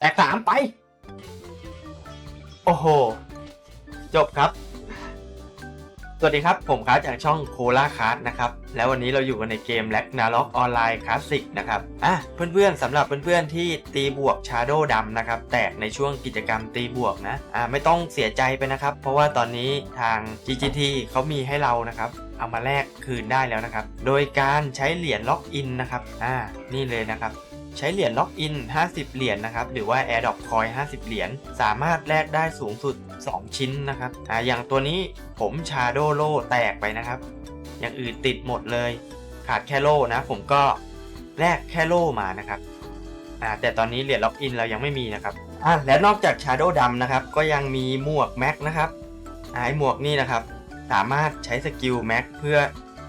แตกสามไป โอ้โห จบครับ สวัสดีครับ ผมคาร์ดจากช่องโคลาคาร์ดนะครับ แล้ววันนี้เราอยู่กันในเกมแล็กนาล็อกออนไลน์คลาสสิกนะครับ อะ เพื่อนๆสำหรับเพื่อนๆที่ตีบวกชาโดดำนะครับ แตกในช่วงกิจกรรมตีบวกนะ อะไม่ต้องเสียใจไปนะครับ เพราะว่าตอนนี้ทาง GGT เขามีให้เรานะครับเอามาแลกคืนได้แล้วนะครับ โดยการใช้เหรียญล็อกอินนะครับ อ่า นี่เลยนะครับ ใช้เหรียญล็อกอิน 50 เหรียญนะครับ หรือว่า AirDrop Coin 50 เหรียญ สามารถแลกได้สูงสุด 2 ชิ้นนะครับอ่าอย่างตัวนี้ผมชาโดโลแตกไปนะครับ อย่างอื่นติดหมดเลย ขาดแค่โลนะ ผมก็แลกแค่โลมานะครับอ่าแต่ตอนนี้เหรียญล็อกอินเรายังไม่มีนะครับอ่าและนอกจากชาโดดำนะครับ ก็ยังมีหมวกแม็กนะครับอ่าไอหมวกนี่นะครับ สามารถใช้สกิลแม็กเพื่อ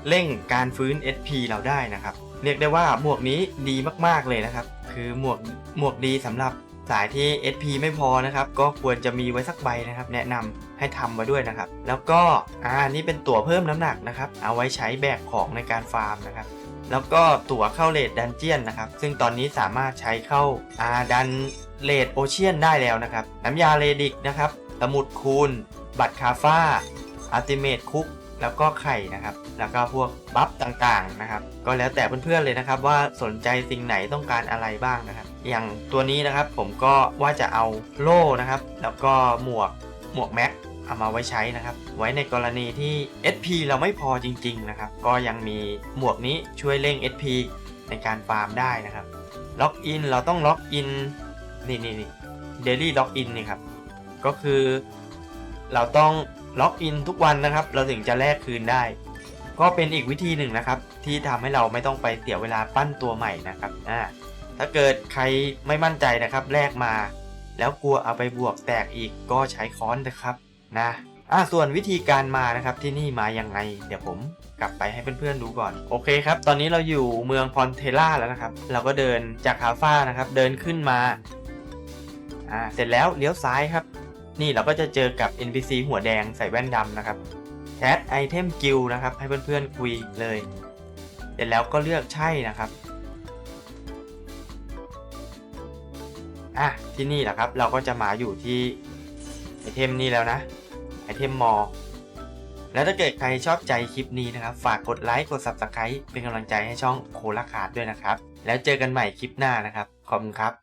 เร่งการฟื้น SP เราได้นะครับ เรียกได้ว่าหมวกนี้ดีมากๆเลยนะครับ คือหมวกหมวกดีสำหรับสายที่ SP ไม่พอนะครับ ก็ควรจะมีไว้สักใบนะครับ แนะนำให้ทำมาด้วยนะครับ แล้วก็อ่านี่เป็นตั๋วเพิ่มน้ำหนักนะครับ เอาไว้ใช้แบกของในการฟาร์มนะครับ แล้วก็ตั๋วเข้าเลดดันเจียนนะครับ ซึ่งตอนนี้สามารถใช้เข้าอาดันเลดโอเชียนได้แล้วนะครับ น้ำยาเลดิกนะครับสมุดคูณ บัตรคาฟ้าอัลติเมทคุก แล้วก็ไข่นะครับ แล้วก็พวกบัฟต่างๆนะครับ ก็แล้วแต่เพื่อนๆเลยนะครับ ว่าสนใจสิ่งไหนต้องการอะไรบ้างนะครับ อย่างตัวนี้นะครับผมก็ว่าจะเอาโล่นะครับ แล้วก็หมวกหมวกแม็กเอามาไว้ใช้นะครับ ไว้ในกรณีที่ SP เราไม่พอจริง ๆนะครับ ก็ยังมีหมวกนี้ช่วยเร่ง SP ในการฟาร์มได้นะครับล็อกอินเราต้องล็อกอินนี่นี่นี่เดลี่ล็อกอินนี่ครับ ก็คือเราต้อง ล็อกอินทุกวันนะครับ เราถึงจะแลกคืนได้ ก็เป็นอีกวิธีหนึ่งนะครับ ที่ทำให้เราไม่ต้องไปเสียเวลาปั้นตัวใหม่นะครับอ่าถ้าเกิดใครไม่มั่นใจนะครับแลกมา แล้วกลัวเอาไปบวกแตกอีกก็ใช้ค้อนนะครับนะอะส่วนวิธีการมานะครับที่นี่มายังไง เดี๋ยวผมกลับไปให้เพื่อนๆดูก่อน โอเคครับ ตอนนี้เราอยู่เมืองพอนเทล่าแล้วนะครับ เราก็เดินจากคาฟ้านะครับ เดินขึ้นมาอ่าเสร็จแล้วเลี้ยวซ้ายครับ นี่เราก็จะเจอกับ NPC หัวแดงใส่แว่นดำนะครับแชทไอเทมกิลนะครับ ให้เพื่อนๆคุยเลยเสร็จแล้วก็เลือกใช่นะครับอะที่นี่แหละครับ เราก็จะมาอยู่ที่ไอเทมนี้แล้วนะไอเทมมอแล้วถ้าเกิดใครชอบใจคลิปนี้นะครับ ฝากกดไลค์กด Subscribe เป็นกำลังใจให้ช่องโคลาคาร์ดด้วยนะครับ แล้วเจอกันใหม่คลิปหน้านะครับ ขอบคุณครับ